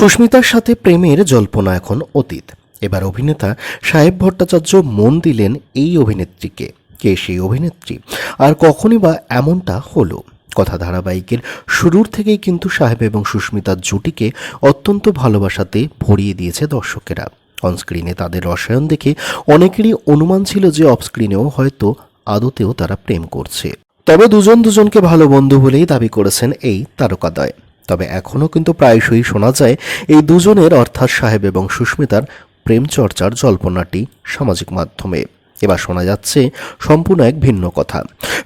সুস্মিতার সাথে প্রেমের জল্পনা এখন অতীত। এবার অভিনেতা সাহেব ভট্টাচার্য মন দিলেন এই অভিনেত্রীকে। কে সেই অভিনেত্রী? আর কখনই বা এমনটা হলো? কথা ধারাবাহিকের শুরুর থেকেই কিন্তু সাহেব এবং সুস্মিতার জুটিকে অত্যন্ত ভালোবাসাতে ভরিয়ে দিয়েছে দর্শকেরা। অনস্ক্রিনে তাদের রসায়ন দেখে অনেকেরই অনুমান ছিল যে অফস্ক্রিনেও হয়তো আদতেও তারা প্রেম করছে। তবে দুজন দুজনকে ভালো বন্ধু বলেই দাবি করেছেন এই তারকাদয় তবে এখনও কিন্তু প্রায়শই শোনা যায় এই দুজনের, অর্থাৎ সাহেব এবং সুস্মিতার প্রেম চর্চার জল্পনাটি সামাজিক মাধ্যমে। এবার শোনা যাচ্ছে সম্পূর্ণ এক ভিন্ন কথা।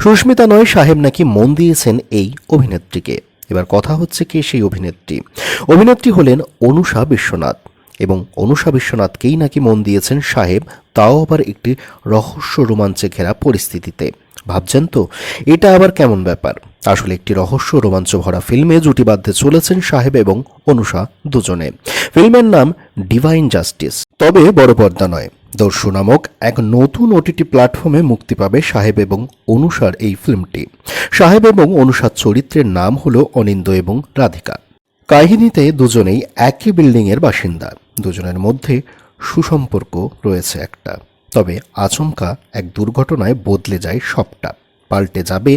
সুস্মিতা নয়, সাহেব নাকি মন দিয়েছেন এই অভিনেত্রীকে। এবার কথা হচ্ছে কে সেই অভিনেত্রী। অভিনেত্রী হলেন অনুষা বিশ্বনাথ এবং অনুষা বিশ্বনাথকেই নাকি মন দিয়েছেন সাহেব, তাও আবার একটি রহস্য রোমাঞ্চে ঘেরা পরিস্থিতিতে। ভাবছেন তো, এটা আবার কেমন ব্যাপার? আসলে একটি রহস্য রোমাঞ্চ ভরা ফিল্মে জুটি বাঁধতে চলেছেন সাহেব এবং অনুষা দুজনে। ফিল্মের নাম ডিভাইন জাস্টিস। তবে বড় পর্দা নয়। দর্শু নামক এক নতুন ওটিটি প্ল্যাটফর্মে মুক্তি পাবে সাহেব এবং অনুষার এই ফিল্মটি। সাহেব এবং অনুষার চরিত্রের নাম হলো অনিন্দ এবং রাধিকা। কাহিনীতে দুজনেই একই বিল্ডিংয়ের বাসিন্দা। দুজনের মধ্যে সুসম্পর্ক রয়েছে একটা। তবে আচমকা এক দুর্ঘটনায় বদলে যায় সবটা। পাল্টে যাবে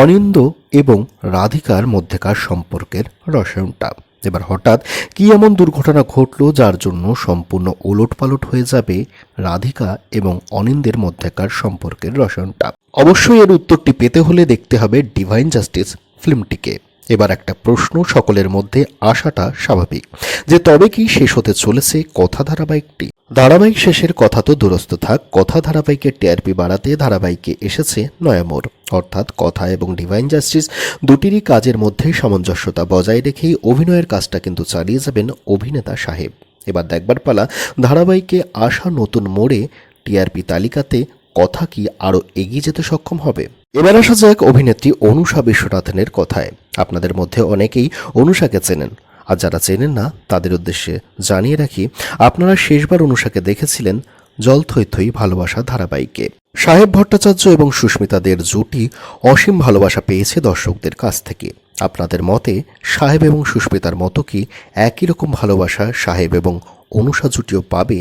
অনিন্দ এবং রাধিকার মধ্যেকার সম্পর্কের রসায়নটা। এবার হঠাৎ কি এমন দুর্ঘটনা ঘটল যার জন্য সম্পূর্ণ ওলটপালট হয়ে যাবে রাধিকা এবং অনিন্দের মধ্যেকার সম্পর্কের রসায়নটা? অবশ্যই এর উত্তরটি পেতে হলে দেখতে হবে ডিভাইন জাস্টিস ফিল্মটিকে এবার একটা প্রশ্ন সকলের মধ্যে আসাটা স্বাভাবিক, যে তবে কি শেষ হতে চলেছে কথা ধারাবাহিকটি? ধারাবাহিক শেষের কথা তো দুরস্ত থাক, কথা ধারাবাহিকের টিআরপি বাড়াতে ধারাবাহিকে এসেছে নয়ামোড় অর্থাৎ কথা এবং ডিভাইন জাস্টিস দুটিরই কাজের মধ্যে সামঞ্জস্যতা বজায় রেখেই অভিনয়ের কাজটা কিন্তু চালিয়ে যাবেন অভিনেতা সাহেব। এবার দেখবার পালা, ধারাবাহিকে আসা নতুন মোড়ে টিআরপি তালিকাতে কথা কি আরও এগিয়ে যেতে সক্ষম হবে? এবার আসা যাক অভিনেত্রী অনুষা বিশ্বনাথনের কথায়। আপনাদের মধ্যে অনেকেই অনুষাকে চেনেন। আর যারা চেনেন না, তাদের উদ্দেশ্যে জানিয়ে রাখি, আপনারা শেষবার অনুষাকে দেখেছিলেন জল থই থই ভালোবাসা ধারাবাহিকে। সাহেব ভট্টাচার্য এবং সুস্মিতাদের জুটি অসীম ভালোবাসা পেয়েছে দর্শকদের কাছ থেকে। আপনাদের মতে, সাহেব এবং সুস্মিতার মতো কি একই রকম ভালোবাসা সাহেব এবং অনুষা জুটিও পাবে?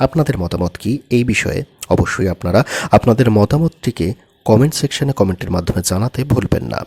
আপনাদের মতামত কি এই বিষয়ে? অবশ্যই আপনারা আপনাদের মতামতটিকে কমেন্ট সেকশনে কমেন্টের মাধ্যমে জানাতে ভুলবেন না।